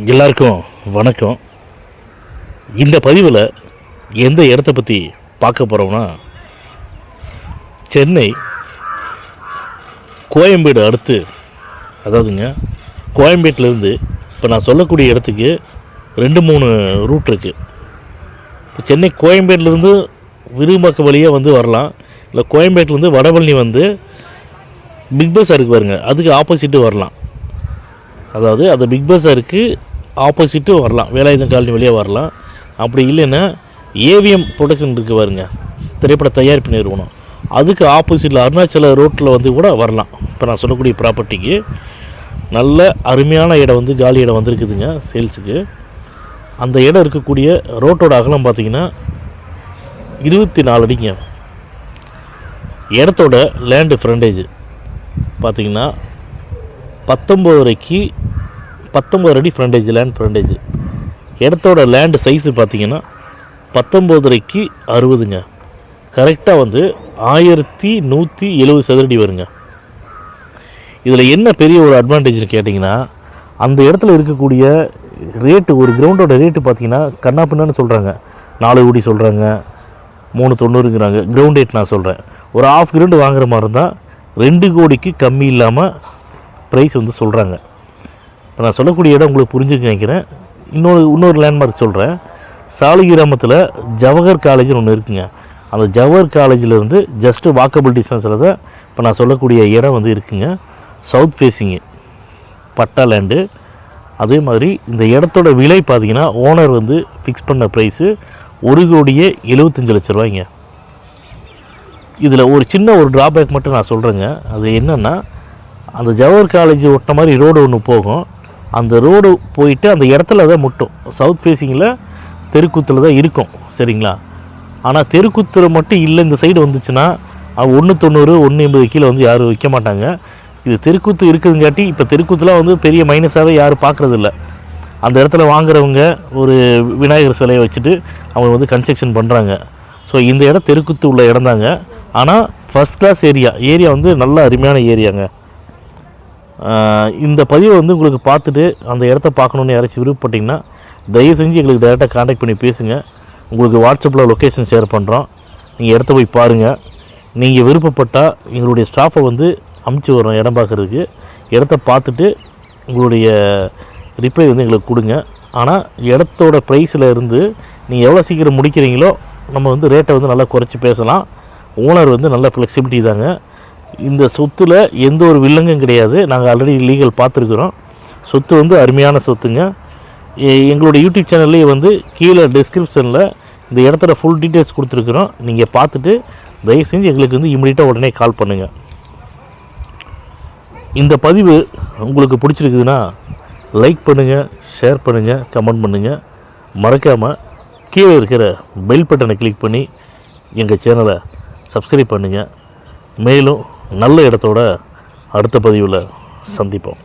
எல்லாருக்கும் வணக்கம். இந்த பதிவில் எந்த இடத்த பற்றி பார்க்க போகிறோம்னா சென்னை கோயம்பேடு அடுத்து அதாவதுங்க கோயம்பேட்டிலேருந்து இப்போ நான் சொல்லக்கூடிய இடத்துக்கு ரெண்டு மூணு ரூட் இருக்குது இப்போ சென்னை கோயம்பேட்டிலேருந்து விரும்பாக்க வழியாக வந்து வரலாம். இல்லை கோயம்பேட்டிலேருந்து வடபழனி வந்து பிக் பஸ் இருக்கு பாருங்கள் அதுக்கு ஆப்போசிட்டு வரலாம். அதாவது அந்த பிக் பஸாருக்கு ஆப்போசிட்டு வரலாம். வேலாயுதம் காலனி வழியாக வரலாம். அப்படி இல்லைன்னா ஏவிஎம் ப்ரொடக்ஷன் இருக்குது பாருங்க. திரைப்பட தயாரிப்பு நிறுவனம். அதுக்கு ஆப்போசிட்டில் அருணாச்சல ரோட்டில் வந்து கூட வரலாம். இப்போ நான் சொல்லக்கூடிய ப்ராப்பர்ட்டிக்கு நல்ல அருமையான இடம் வந்து காலி இடம் வந்திருக்குதுங்க சேல்ஸுக்கு அந்த இடம் இருக்கக்கூடிய ரோட்டோட அகலம் பார்த்தீங்கன்னா இருபத்தி நாலு அடிங்க. இடத்தோட லேண்டு ஃப்ரண்டேஜ் பார்த்தீங்கன்னா பத்தொம்போதரைக்கு பத்தொம்பது அடி ஃப்ரண்டேஜ் லேண்ட் ஃப்ரண்டேஜ் இடத்தோட லேண்டு சைஸு பார்த்தீங்கன்னா பத்தொம்போதரைக்கு அறுபதுங்க. கரெக்டாக வந்து ஆயிரத்தி நூற்றி எழுபது சதுரடி வருங்க. இதில் என்ன பெரிய ஒரு அட்வான்டேஜ்னு கேட்டிங்கன்னா அந்த இடத்துல இருக்கக்கூடிய ரேட்டு ஒரு கிரவுண்டோட ரேட்டு பார்த்தீங்கன்னா கண்ணா பின்னான்னு சொல்கிறாங்க நாலு கோடி சொல்கிறாங்க மூணு தொண்ணூறுங்கிறாங்க. கிரவுண்ட் ரேட் நான் சொல்கிறேன் ஒரு ஆஃப் கிரவுண்டு வாங்குகிற மாதிரி இருந்தால் ரெண்டு கோடிக்கு கம்மி இல்லாமல் ப்ரைஸ் வந்து சொல்கிறாங்க நான் சொல்லக்கூடிய இடம் உங்களுக்கு புரிஞ்சுக்க நினைக்கிறேன். இன்னொரு இன்னொரு லேண்ட்மார்க் சொல்கிறேன் சாலை கிராமத்தில் ஜவஹர் காலேஜ்னு ஒன்று இருக்குங்க. அந்த ஜவஹர் காலேஜிலேருந்து ஜஸ்ட்டு வாக்கபிள் டிஸ்டன்ஸில் தான் இப்போ நான் சொல்லக்கூடிய இடம் வந்து இருக்குங்க. சவுத் ஃபேஸிங்கு பட்டா லேண்டு அதே மாதிரி இந்த இடத்தோட விலை பார்த்தீங்கன்னா ஓனர் வந்து ஃபிக்ஸ் பண்ண ப்ரைஸு ஒரு கோடியே எழுபத்தஞ்சு லட்ச ரூபாய்ங்க. இதில் ஒரு சின்ன ஒரு ட்ராபேக் மட்டும் நான் சொல்கிறேங்க அது என்னென்னா அந்த ஜவஹர் காலேஜ் ஒட்ட மாதிரி ரோடு ஒன்று போகும். அந்த ரோடு போயிட்டு அந்த இடத்துல தான் முட்டும். சவுத் ஃபேஸிங்கில் தெருக்கூத்தில் தான் இருக்கும். சரிங்களா? ஆனால் தெருக்கூத்தில் மட்டும் இல்லை இந்த சைடு வந்துச்சுன்னா ஒன்று தொண்ணூறு ஒன்று எண்பது கீழே வந்து யாரும் விற்க மாட்டாங்க. இது தெருக்கூத்து இருக்குதுங்காட்டி இப்போ தெருக்கூத்துலாம் வந்து பெரிய மைனஸாகவே யாரும் பார்க்குறதில்ல அந்த இடத்துல வாங்குறவங்க ஒரு விநாயகர் சிலையை வச்சுட்டு அவங்க வந்து கன்ஸ்ட்ரக்ஷன் பண்ணுறாங்க ஸோ இந்த இடம் தெருக்கூத்து உள்ள இடம் தாங்க. ஆனால் ஃபஸ்ட் கிளாஸ் ஏரியா ஏரியா வந்து நல்ல அருமையான ஏரியாங்க இந்த பதிவை வந்து உங்களுக்கு பார்த்துட்டு அந்த இடத்த பார்க்கணுன்னு யாராச்சும் விருப்பப்பட்டீங்கன்னா தயவு செஞ்சு எங்களுக்கு டேரெக்டாக காண்டாக்ட் பண்ணி பேசுங்க. உங்களுக்கு வாட்ஸ்அப்பில் லொக்கேஷன் ஷேர் பண்ணுறோம் நீங்கள் இடத்த போய் பாருங்கள் நீங்கள் விருப்பப்பட்டால் எங்களுடைய ஸ்டாஃபை வந்து அமுச்சு வரோம் இடம் பார்க்குறதுக்கு. இடத்த பார்த்துட்டு உங்களுடைய ரிப்ளை வந்து எங்களுக்கு கொடுங்க. ஆனால் இடத்தோட ப்ரைஸில் இருந்து நீங்கள் எவ்வளோ சீக்கிரம் முடிக்கிறீங்களோ நம்ம வந்து ரேட்டை வந்து நல்லா குறைச்சி பேசலாம். ஓனர் வந்து நல்ல ஃப்ளெக்சிபிலிட்டி தாங்க. இந்த சொத்தில் எந்த ஒரு வில்லங்கும் கிடையாது. நாங்கள் ஆல்ரெடி லீகல் பார்த்துருக்குறோம். சொத்து வந்து அருமையான சொத்துங்க. எங்களுடைய யூடியூப் சேனல்லே வந்து கீழே டிஸ்கிரிப்ஷனில் இந்த இடத்துல ஃபுல் டீட்டெயில்ஸ் கொடுத்துருக்குறோம். நீங்கள் பார்த்துட்டு தயவு செஞ்சு எங்களுக்கு வந்து இம்மிடியட்டாக உடனே கால் பண்ணுங்கள் இந்த பதிவு உங்களுக்கு பிடிச்சிருக்குதுன்னா லைக் பண்ணுங்கள் ஷேர் பண்ணுங்கள் கமெண்ட் பண்ணுங்கள் மறக்காமல் கீழே இருக்கிற பெல் பட்டனை கிளிக் பண்ணி எங்கள் சேனலை சப்ஸ்கிரைப் பண்ணுங்கள் மேலும் நல்ல இடத்தோட அடுத்த பதிவில் சந்திப்போம்.